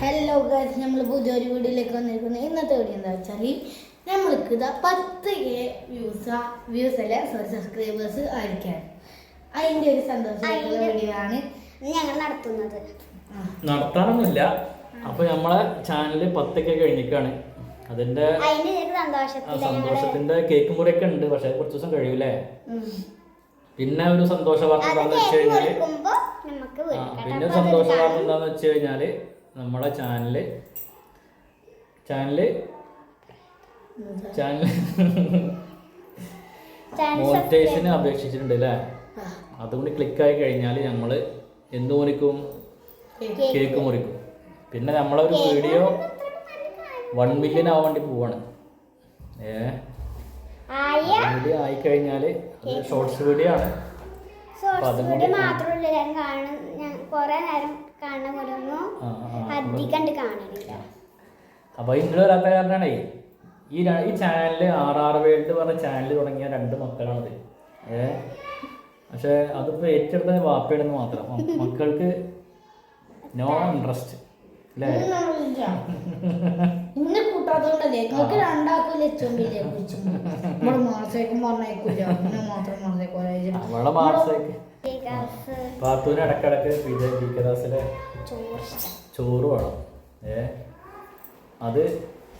Hello guys നമ്മൾ പുതിയൊരു വീഡിയോയിലേക്ക് വന്നിരിക്കുന്നത് ഇന്നത്തെ വീഡിയോ എന്താ വെച്ചാൽ നമ്മൾക്ക് ഇതാ പത്ത് കെ വ്യൂസ് വ്യൂസ് അല്ല? സോറി സബ്സ്ക്രൈബേഴ്സ് ആയിരിക്കാൻ അതിന്റെ ഒരു സന്തോഷമായിട്ടുള്ള വീഡിയോ ആണ് ഞങ്ങൾ നടത്തുന്നത്. നടത്താനൊന്നുമില്ല അപ്പൊ നമ്മളെ ചാനൽ പത്തൊക്കെ കഴിഞ്ഞിക്കാണ് അതിന്റെ സന്തോഷത്തിന്റെ കേക്ക് മുറിയൊക്കെ ഉണ്ട്. പക്ഷെ കുറച്ച് ദിവസം കഴിയൂലേ? പിന്നെ ഒരു സന്തോഷ വാർത്ത എന്താണെന്ന് എന്താന്ന് വെച്ച് കഴിഞ്ഞാൽ പിന്നെ സന്തോഷ വാർത്ത എന്താന്ന് വെച്ച് കഴിഞ്ഞാൽ നമ്മളെ ചാനൽ ചാനൽ ചാനൽ മോണിറ്റൈസിന് അപേക്ഷിച്ചിട്ടുണ്ട് അല്ലേ. അതുകൊണ്ട് ക്ലിക്കായി കഴിഞ്ഞാൽ നമ്മൾ എന്ത് മുറിക്കും? കേക്ക്. മുറിക്കും. പിന്നെ നമ്മളൊരു വീഡിയോ വൺ മില്യൺ ആവാൻ വേണ്ടി പോവാണ്. ഏ? വീഡിയോ ആയിക്കഴിഞ്ഞാൽ ഷോർട്സ് വീഡിയോ ആണ്. മാത്രമല്ല ഞാൻ കാണും ഞാൻ കുറെ നേരം കാണുന്ന പോലെ ഒന്നും കാണില്ല. അധികം കാണണില്ല അപ്പോൾ ഇങ്ങനെ വരാത്ത ഈ ഈ ചാനലിൽ ആർ ആർ വേൾഡ് പറഞ്ഞ ചാനൽ തുടങ്ങിയ രണ്ട് മക്കളാണത്. ഏ? പക്ഷെ അതിപ്പോ ഏറ്റെടുത്ത വാപ്പയുടെന്ന് മാത്രം. മക്കൾക്ക് നോ ഇൻട്രസ്റ്റ് ഇന്ന് കൂട്ടാത്തോണ്ടല്ലേ? നിങ്ങൾക്ക് രണ്ടാക്കൂല ലച്ചോണ്ടില്ലേ നമ്മുടെ മാസേക്കും പറഞ്ഞേക്കില്ല പിന്നെ മാത്രം പാത്തൂന് ഇടക്കിടക്ക് വിജയ് പി കെ ദാസിലെ ചോറ് വേണം. ഏ? അത്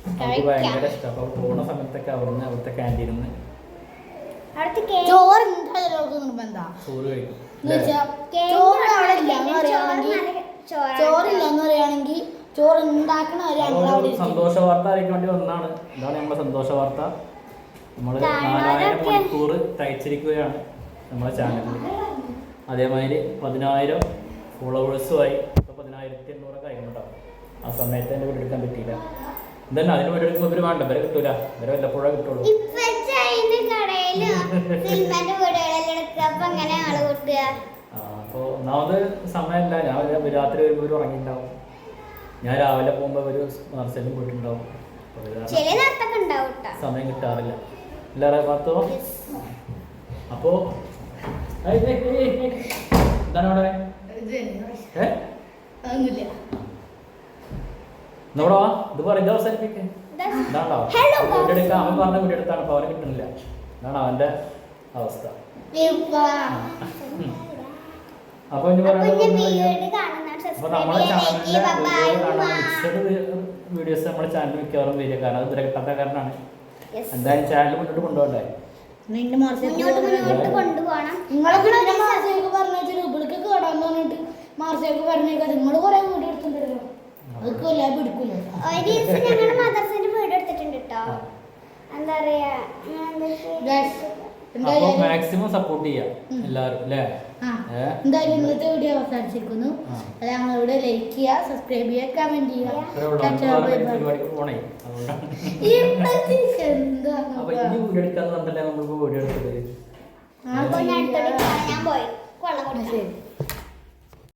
നമുക്ക് ഭയങ്കര ഇഷ്ടം. അപ്പൊ പോണ സമയത്തൊക്കെ അവിടുന്ന് അവിടുത്തെ ക്യാന്റീനിൽ നിന്ന് ചോറ് കഴിക്കും. ചോറ് അവിടെ ഇല്ല ചോറില്ല എന്ന് പറയുകയാണെങ്കിൽ ചോറ് ഉണ്ടാക്കണവരെ ഞങ്ങൾ ഒരു സന്തോഷ വാർത്ത അറിയിക്കാൻ വേണ്ടി ഒന്നാണ് ഇതാണ് നമ്മുടെ സന്തോഷ വാർത്ത. നമ്മൾ നാലായിരം മണിക്കൂർ തയ്ച്ചിരിക്കുകയാണ് നമ്മുടെ ചാനലിൽ അതേമാതിരി പതിനായിരം ഫോളോവേഴ്സുമായി ഇപ്പോൾ പതിനായിരത്തി എണ്ണൂറൊക്കെ ആയിരുന്നു ആ സമയത്ത് എന്റെ വീട് എടുക്കാൻ പറ്റിയില്ല. ഇതന്നെ അതിന് വീട് എടുക്കുമ്പോൾ ഇവർ വേണ്ട ഇവരെ കിട്ടൂല. ഇവരെ വല്ലപ്പോഴേ കിട്ടുള്ളൂ. സിനിമന്റെ അപ്പൊ ആൾ കൂട്ടുക? അപ്പോൾ ഒന്നാമത് സമയമില്ല ഞാൻ രാത്രി വരുമ്പോൾ ഒരു ഉറങ്ങിയിട്ടുണ്ടാവും ഞാൻ രാവിലെ പോകുമ്പോൾ ഒരു മർസലും പോയിട്ടുണ്ടാവും. സമയം കിട്ടാറില്ല. ഇല്ലാതെ പത്തോ? അപ്പോ. എന്താണ് അവിടെ? എന്നോടാ ഇത് പറ ഇത് അവസാനിപ്പിക്കേ. ഇതാ. ഇതാണോ? Hello, video guys. എടുക്കാൻ അവൻ പറഞ്ഞ വീഡിയോ എടുത്താണ് അപ്പോൾ അവന് കിട്ടുന്നില്ല. ഇതാണ് അവന്റെ അവസ്ഥ. അപ്പൊ നമ്മുടെ ചാനലിലെ വീഡിയോസ് നമ്മുടെ ചാനൽ മിക്കവാറും വരിക. കാരണം അത് ഇവരെ കിട്ടാത്ത കാരണമാണ്. എന്തായാലും ചാനൽ മുന്നോട്ട് കൊണ്ടുപോകണ്ടേ? മാർച്ചേക്ക് പറഞ്ഞേക്കാ നിങ്ങൾ കുറെ വീട് എടുത്തിട്ടുണ്ടല്ലോ. അതൊക്കെ എല്ലാം പിടിക്കൂല. ഒരു ദിവസം ഞങ്ങളുടെ മദർസിന്റെ വീട് എടുത്തിട്ടുണ്ട് കേട്ടോ. എന്താ പറയാ? അപ്പൊ മാക്സിമം സപ്പോർട്ട് ചെയ്യാം എല്ലാവരും അല്ലേ? എന്തായാലും ഇന്നത്തെ വീഡിയോ അവസാനിച്ചിരിക്കുന്നു. അത് ഞങ്ങളിവിടെ ലൈക്ക് ചെയ്യുക സബ്സ്ക്രൈബ് ചെയ്യുക കമന്റ് ചെയ്യുക. ഞാൻ പോയി. കൊള്ളം കൊടുക്കാം ശരി.